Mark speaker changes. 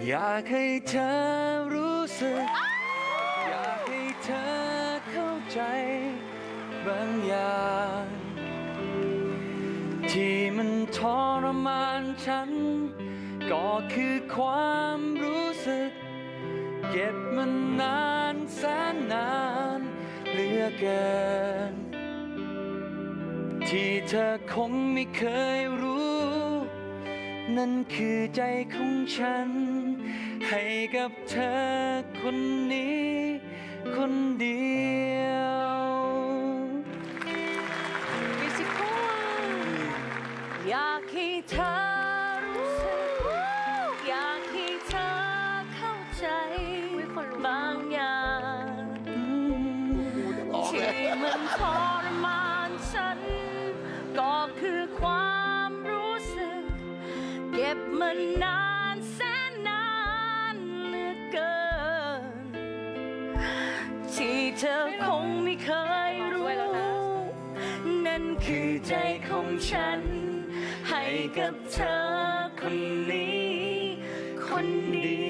Speaker 1: อยากให้เธอรู้สึก อยากให้เธอเข้าใจ บางอย่าง ที่มันทรมานฉัน ก็คือความรู้สึก เก็บมันนานแสนนานเหลือเกิน ที่เธอคงไม่เคยรู้ นั่นคือใจของฉัน ให้กับเธอคนนี้ คนเดียว
Speaker 2: มิวสิคอลอยากให้เธอรู้สึกอยากให้เธอเข้าใจบางอย่างที่มันทร มันนานแสนนานเหลือเกิน ที่เธอคงไม่เคยรู้ นั่นคือใจของฉัน ให้กับเธอคนนี้